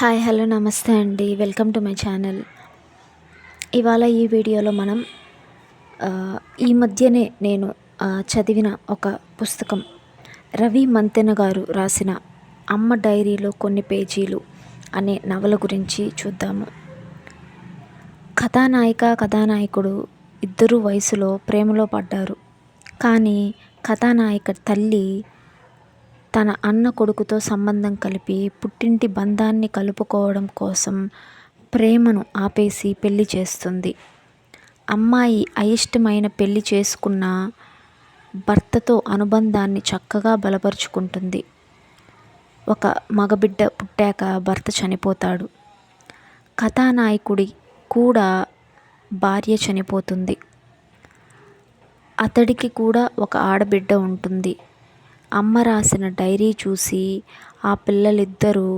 Hi hello నమస్తే అండి. Welcome to my channel. ఇవాళ ఈ వీడియోలో మనం ఈ మధ్యనే నేను చదివిన ఒక పుస్తకం రవి మంతెన గారు రాసిన అమ్మ డైరీలో కొన్ని పేజీలు అనే నవల గురించి చూద్దాము. కథానాయిక కథానాయకుడు ఇద్దరు వయసులో ప్రేమలో పడ్డారు. కానీ కథానాయిక తల్లి తన అన్న కొడుకుతో సంబంధం కలిపి పుట్టింటి బంధాన్ని కలుపుకోవడం కోసం ప్రేమను ఆపేసి పెళ్ళి చేస్తుంది. అమ్మాయి అయిష్టమైన పెళ్ళి చేసుకున్న భర్తతో అనుబంధాన్ని చక్కగా బలపరుచుకుంటుంది. ఒక మగబిడ్డ పుట్టాక భర్త చనిపోతాడు. కథానాయకుడి కూడా భార్య చనిపోతుంది. అతడికి కూడా ఒక ఆడబిడ్డ ఉంటుంది. అమ్మ రాసిన డైరీ చూసి ఆ పిల్లలిద్దరూ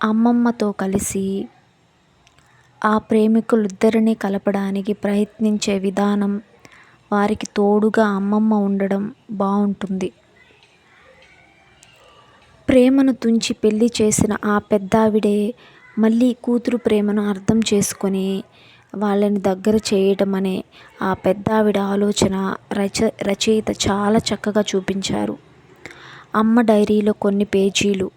అమ్మమ్మతో కలిసి ఆ ప్రేమికులిద్దరిని కలపడానికి ప్రయత్నించే విధానం వారికి తోడుగా అమ్మమ్మ ఉండడం బాగుంటుంది ప్రేమను తుంచి పెళ్ళి చేసిన ఆ పెద్దావిడే మళ్ళీ కూతురు ప్రేమను అర్థం చేసుకొని వాళ్ళని దగ్గర చేయటం అనే ఆ పెద్దావిడ ఆలోచన రచ రచయిత చాలా చక్కగా చూపించారు. అమ్మ డైరీలో కొన్ని పేజీలు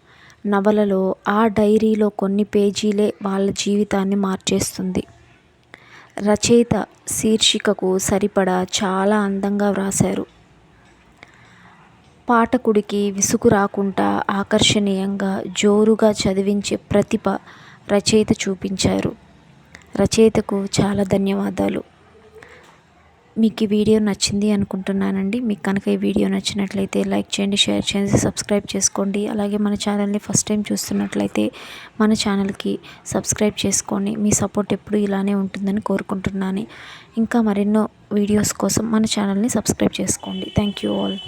నవలలో ఆ డైరీలో కొన్ని పేజీలే వాళ్ళ జీవితాన్ని మార్చేస్తుంది. రచయిత శీర్షికకు సరిపడా చాలా అందంగా వ్రాశారు. పాఠకుడికి విసుగు రాకుండా ఆకర్షణీయంగా జోరుగా చదివించే ప్రతిభ రచయిత చూపించారు. రచయితకు చాలా ధన్యవాదాలు. మీకు ఈ వీడియో నచ్చింది అనుకుంటున్నానండి. మీకు కనుక ఈ వీడియో నచ్చినట్లయితే లైక్ చేయండి షేర్ చేయండి సబ్స్క్రైబ్ చేసుకోండి. అలాగే మన ఛానల్ని ఫస్ట్ టైం చూస్తున్నట్లయితే మన ఛానల్కి సబ్స్క్రైబ్ చేసుకోండి మీ సపోర్ట్ ఎప్పుడు ఇలానే ఉంటుందని కోరుకుంటున్నాను. ఇంకా మరెన్నో వీడియోస్ కోసం మన ఛానల్ని సబ్స్క్రైబ్ చేసుకోండి. Thank you all.